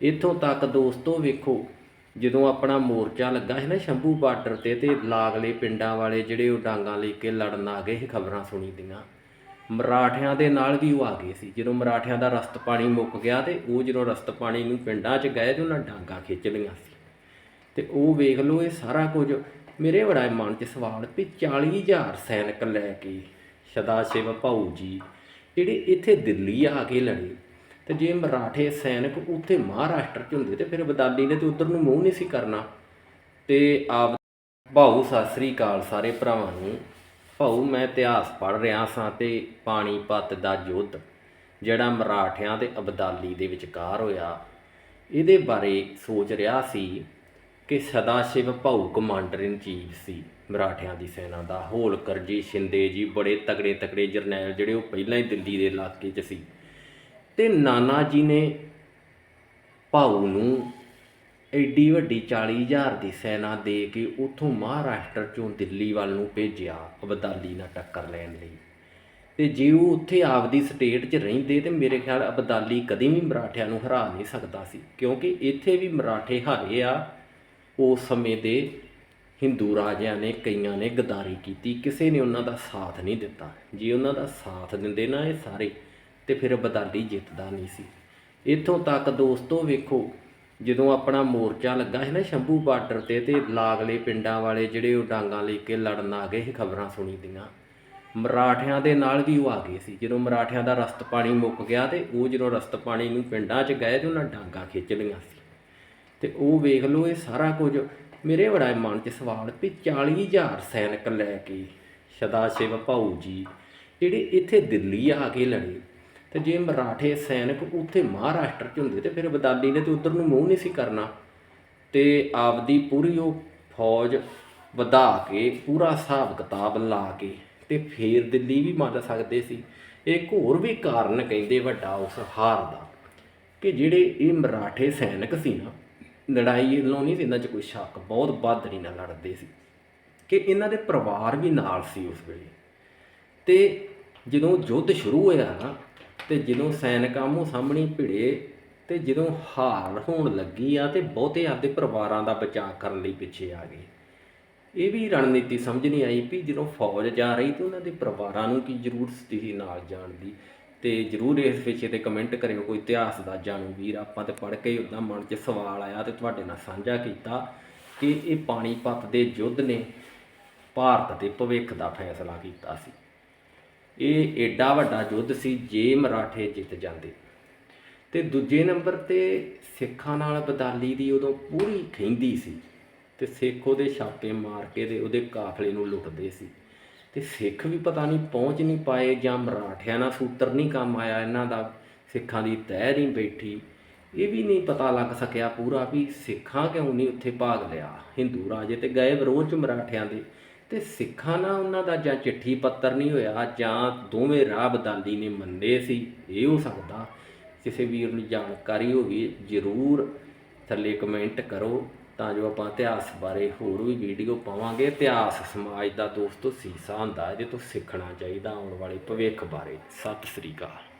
ਇੱਥੋਂ ਤੱਕ ਦੋਸਤੋ ਵੇਖੋ, ਜਦੋਂ ਆਪਣਾ ਮੋਰਚਾ ਲੱਗਾ ਸੀ ਨਾ ਸ਼ੰਭੂ ਬਾਰਡਰ ਤੇ ਤੇ ਲਾਗਲੇ ਪਿੰਡਾਂ ਵਾਲੇ ਜਿਹੜੇ ਉਹ ਡਾਂਗਾਂ ਲੈ ਕੇ ਲੜਨ ਆ ਗਏ ਸੀ ਖਬਰਾਂ ਸੁਣੀ ਦੀਆਂ। ਮਰਾਠਿਆਂ ਦੇ ਨਾਲ ਵੀ ਉਹ ਆ ਗਏ ਸੀ। ਜਦੋਂ ਮਰਾਠਿਆਂ ਦਾ ਰਸਤ ਪਾਣੀ ਮੁੱਕ ਗਿਆ ਤੇ ਉਹ ਜਦੋਂ ਰਸਤ ਪਾਣੀ ਨੂੰ ਪਿੰਡਾਂ 'ਚ ਗਏ ਤੇ ਉਹਨਾਂ ਡਾਂਗਾਂ ਖਿੱਚ ਲਈਆਂ ਸੀ। ਤੇ ਉਹ ਵੇਖ ਲਓ ਇਹ ਸਾਰਾ ਕੁਝ, ਮੇਰੇ ਬੜਾ ਮਨ 'ਚ ਸਵਾਲ ਵੀ 40000 ਸੈਨਿਕ ਲੈ ਕੇ ਸਦਾ ਸ਼ਿਵ ਭਾਊ ਜੀ, ਜਿਹੜੇ ਇੱਥੇ ਦਿੱਲੀ ਆ ਕੇ ਲੜੇ। ਤੇ ਜੇ ਮਰਾਠੇ ਸੈਨਿਕ ਉੱਥੇ ਮਹਾਰਾਸ਼ਟਰ 'ਚ ਹੁੰਦੇ ਤੇ ਫਿਰ ਬਦਾਲੀ ਨੇ ਤੇ ਉਧਰ ਨੂੰ ਮੂੰਹ ਨਹੀਂ ਸੀ ਕਰਨਾ। ਤੇ ਆਪ ਭਾਊ, ਸਤਿ ਸ੍ਰੀ ਅਕਾਲ ਸਾਰੇ ਭਰਾਵਾਂ ਨੂੰ। ਭਾਊ, ਮੈਂ ਇਤਿਹਾਸ ਪੜ੍ਹ ਰਿਹਾ ਸਾਂ ਤੇ ਪਾਣੀਪਤ ਦਾ ਯੁੱਧ ਜਿਹੜਾ ਮਰਾਠਿਆਂ ਤੇ ਅਬਦਾਲੀ ਦੇ ਵਿਚਕਾਰ ਹੋਇਆ। ਇਹਦੇ ਬਾਰੇ ਸੋਚ ਰਿਹਾ ਸੀ ਕਿ ਸਦਾ ਸ਼ਿਵ ਭਾਊ ਕਮਾਂਡਰ ਇਨ ਚੀਫ ਸੀ ਮਰਾਠਿਆਂ ਦੀ ਸੈਨਾ ਦਾ। ਹੋਲਕਰ ਜੀ ਸ਼ਿੰਦੇ ਜੀ ਬੜੇ ਤਗੜੇ ਤਗੜੇ ਜਰਨੈਲ ਜਿਹੜੇ ਉਹ ਪਹਿਲਾਂ ਹੀ ਦਿੱਲੀ ਦੇ ਇਲਾਕੇ 'ਚ ਸੀ। ਤੇ ਨਾਨਾ ਜੀ ਨੇ ਭਾਊ ਨੂੰ ਐਡੀ ਵੱਡੀ 40000 ਦੀ ਸੈਨਾ ਦੇ ਕੇ ਉਥੋਂ ਮਹਾਰਾਸ਼ਟਰ ਚੋਂ ਦਿੱਲੀ ਵੱਲ ਨੂੰ ਭੇਜਿਆ, ਅਬਦਾਲੀ ਨਾਲ ਟੱਕਰ ਲੈਣ ਲਈ। ਤੇ ਜੇ ਉਹ ਉੱਥੇ ਆਪਦੀ ਸਟੇਟ 'ਚ ਰਹਿੰਦੇ ਤੇ ਮੇਰੇ ਖਿਆਲ ਅਬਦਾਲੀ ਕਦੀ ਵੀ ਮਰਾਠਿਆਂ ਨੂੰ ਹਰਾ ਨਹੀਂ ਸਕਦਾ ਸੀ, ਕਿਉਂਕਿ ਇੱਥੇ ਵੀ ਮਰਾਠੇ ਹਾਰੇ ਆ। ਉਸ ਸਮੇਂ ਦੇ ਹਿੰਦੂ ਰਾਜਿਆਂ ਨੇ, ਕਈਆਂ ਨੇ ਗਦਾਰੀ ਕੀਤੀ, ਕਿਸੇ ਨੇ ਉਹਨਾਂ ਦਾ ਸਾਥ ਨਹੀਂ ਦਿੱਤਾ। ਜੇ ਉਹਨਾਂ ਦਾ ਸਾਥ ਦਿੰਦੇ ਨਾ ਇਹ ਸਾਰੇ ਤੇ ਫਿਰ ਬਦਾਲੀ ਜਿੱਤਦਾ ਨਹੀਂ ਸੀ। ਇੱਥੋਂ ਤੱਕ ਦੋਸਤੋ ਵੇਖੋ, ਜਦੋਂ ਆਪਣਾ ਮੋਰਚਾ ਲੱਗਾ ਸੀ ਨਾ ਸ਼ੰਭੂ ਬਾਰਡਰ ਤੇ ਤੇ ਲਾਗਲੇ ਪਿੰਡਾਂ ਵਾਲੇ ਜਿਹੜੇ ਉਹ ਡਾਂਗਾਂ ਲੈ ਕੇ ਲੜਨ ਆ ਗਏ ਸੀ ਖਬਰਾਂ ਸੁਣੀ ਦੀਆਂ ਮਰਾਠਿਆਂ ਦੇ ਨਾਲ ਵੀ ਉਹ ਆ ਗਏ ਸੀ। ਜਦੋਂ ਮਰਾਠਿਆਂ ਦਾ ਰਸਤ ਪਾਣੀ ਮੁੱਕ ਗਿਆ ਤੇ ਉਹ ਜਦੋਂ ਰਸਤ ਪਾਣੀ ਨੂੰ ਪਿੰਡਾਂ 'ਚ ਗਏ ਤੇ ਉਹਨਾਂ ਡਾਂਗਾਂ ਖਿੱਚ ਲਈਆਂ ਸੀ। ਤੇ ਉਹ ਵੇਖ ਲਓ ਇਹ ਸਾਰਾ ਕੁਝ, ਮੇਰੇ ਬੜਾ ਮਨ 'ਚ ਸਵਾਲ ਵੀ 40000 ਸੈਨਿਕ ਲੈ ਕੇ ਸਦਾ ਸ਼ਿਵ ਭਾਊ ਜੀ, ਜਿਹੜੇ ਇੱਥੇ ਦਿੱਲੀ ਆ ਕੇ ਲੜੇ ਤੇ ਜੇ ਮਰਾਠੇ ਸੈਨਿਕ ਉੱਥੇ ਮਹਾਰਾਸ਼ਟਰ 'ਚ ਹੁੰਦੇ ਤੇ ਫਿਰ ਬਦਾਲੀ ਨੇ ਤੇ ਉਧਰ ਨੂੰ ਮੂੰਹ ਨਹੀਂ ਸੀ ਕਰਨਾ। ਤੇ ਆਪਦੀ ਪੂਰੀ ਉਹ ਫੌਜ ਵਧਾ ਕੇ, ਪੂਰਾ ਹਿਸਾਬ ਕਿਤਾਬ ਲਾ ਕੇ ਤੇ ਫੇਰ ਦਿੱਲੀ ਵੀ ਮੰਨ ਸਕਦੇ ਸੀ। ਇੱਕ ਹੋਰ ਵੀ ਕਾਰਨ ਕਹਿੰਦੇ ਵੱਡਾ ਉਸ ਹਾਰ ਦਾ ਕਿ ਜਿਹੜੇ ਇਹ ਮਰਾਠੇ ਸੈਨਿਕ ਸੀ ਨਾ, ਲੜਾਈ ਵੱਲੋਂ ਨਹੀਂ ਸੀ ਇਹਨਾਂ 'ਚ ਕੋਈ ਸ਼ੱਕ, ਬਹੁਤ ਬਹਾਦਰੀ ਨਾਲ ਲੜਦੇ ਸੀ। ਕਿ ਇਹਨਾਂ ਦੇ ਪਰਿਵਾਰ ਵੀ ਨਾਲ ਸੀ ਉਸ ਵੇਲੇ। ਤੇ ਜਦੋਂ ਯੁੱਧ ਸ਼ੁਰੂ ਹੋਇਆ ਨਾ ਤੇ ਜਦੋਂ ਸੈਨਿਕ ਆਮੋ ਸਾਹਮਣੇ ਭਿੜੇ ਤੇ ਜਦੋਂ ਹਾਰ ਹੋਣ ਲੱਗੀ ਆ ਤੇ ਬਹੁਤੇ ਆਪਦੇ ਪਰਿਵਾਰਾਂ ਦਾ ਬਚਾਅ ਕਰਨ ਲਈ ਪਿੱਛੇ ਆ ਗਏ। ਇਹ ਵੀ ਰਣਨੀਤੀ ਸਮਝ ਨਹੀਂ ਆਈ ਵੀ ਜਦੋਂ ਫੌਜ ਜਾ ਰਹੀ ਤੇ ਉਹਨਾਂ ਦੇ ਪਰਿਵਾਰਾਂ ਨੂੰ ਕੀ ਜ਼ਰੂਰ ਸਥਿਤੀ ਨਾਲ ਜਾਣ ਦੀ ਤੇ ਜਰੂਰ ਇਸ ਵਿਸ਼ੇ ਤੇ ਕਮੈਂਟ ਕਰਿਓ, ਕੋਈ ਇਤਿਹਾਸ ਦਾ ਜਾਣੂ ਵੀਰ, ਆਪਾਂ ਤੇ ਪੜ੍ਹ ਕੇ ਉਦਾਂ ਮਨ 'ਚ ਸਵਾਲ ਆਇਆ ਤੇ ਤੁਹਾਡੇ ਨਾਲ ਸਾਂਝਾ ਕੀਤਾ ਕਿ ਇਹ ਪਾਣੀਪਤ ਦੇ ਯੁੱਧ ਨੇ ਭਾਰਤ ਦੇ ਭਵਿੱਖ ਦਾ ਫੈਸਲਾ ਕੀਤਾ ਸੀ। ਇਹ ਏਡਾ ਵੱਡਾ ਯੁੱਧ ਸੀ, ਜੇ ਮਰਾਠੇ ਜਿੱਤ ਜਾਂਦੇ। ਤੇ ਦੂਜੇ ਨੰਬਰ ਤੇ ਸਿੱਖਾਂ ਨਾਲ ਬਦਾਲੀ ਦੀ ਉਦੋਂ ਪੂਰੀ ਖਿੰਦੀ ਸੀ ਤੇ ਸਿੱਖ ਉਹਦੇ ਛਾਪੇ ਮਾਰ ਕੇ ਤੇ ਉਹਦੇ ਕਾਫਲੇ ਨੂੰ ਲੁੱਟਦੇ ਸੀ। ਤੇ ਸਿੱਖ ਵੀ ਪਤਾ ਨਹੀਂ ਪਹੁੰਚ ਨਹੀਂ ਪਾਏ ਜਾਂ ਮਰਾਠਿਆਂ ਨਾਲ ਸੂਤਰ ਨਹੀਂ ਕੰਮ ਆਇਆ, ਇਹਨਾਂ ਦਾ ਸਿੱਖਾਂ ਦੀ ਤਹਿ ਨਹੀਂ ਬੈਠੀ। ਇਹ ਵੀ ਨਹੀਂ ਪਤਾ ਲੱਗ ਸਕਿਆ ਪੂਰਾ ਵੀ ਸਿੱਖਾਂ ਕਿਉਂ ਨਹੀਂ ਉੱਥੇ ਭਾਗ ਲਿਆ। ਹਿੰਦੂ ਰਾਜੇ ਤੇ ਗਏ ਵਿਰੋਧ ਚ ਮਰਾਠਿਆਂ ਦੇ। ਤੇ ਸਿੱਖਾਂ ਨਾਲ ਉਹਨਾਂ ਦਾ ਜਾਂ ਚਿੱਠੀ ਪੱਤਰ ਨਹੀਂ ਹੋਇਆ, ਜਾਂ ਦੋਵੇਂ ਰਾਹ ਬਦਾਲੀ ਨੇ ਮੰਨੇ ਸੀ, ਇਹ ਹੋ ਸਕਦਾ। ਕਿਸੇ ਵੀਰ ਨੂੰ ਜਾਣਕਾਰੀ ਹੋਵੇ, ਜ਼ਰੂਰ ਥੱਲੇ ਕਮੈਂਟ ਕਰੋ, ਤਾਂ ਜੋ ਆਪਾਂ ਇਤਿਹਾਸ ਬਾਰੇ ਹੋਰ ਵੀ ਵੀਡੀਓ ਪਾਵਾਂਗੇ। ਇਤਿਹਾਸ ਸਮਾਜ ਦਾ ਦੋਸਤੋ, ਸੀਸਾ ਹੁੰਦਾ, ਇਹਦੇ ਤੋਂ ਸਿੱਖਣਾ ਚਾਹੀਦਾ ਆਉਣ ਵਾਲੇ ਭਵਿੱਖ ਬਾਰੇ। ਸਤਿ ਸ੍ਰੀ ਅਕਾਲ।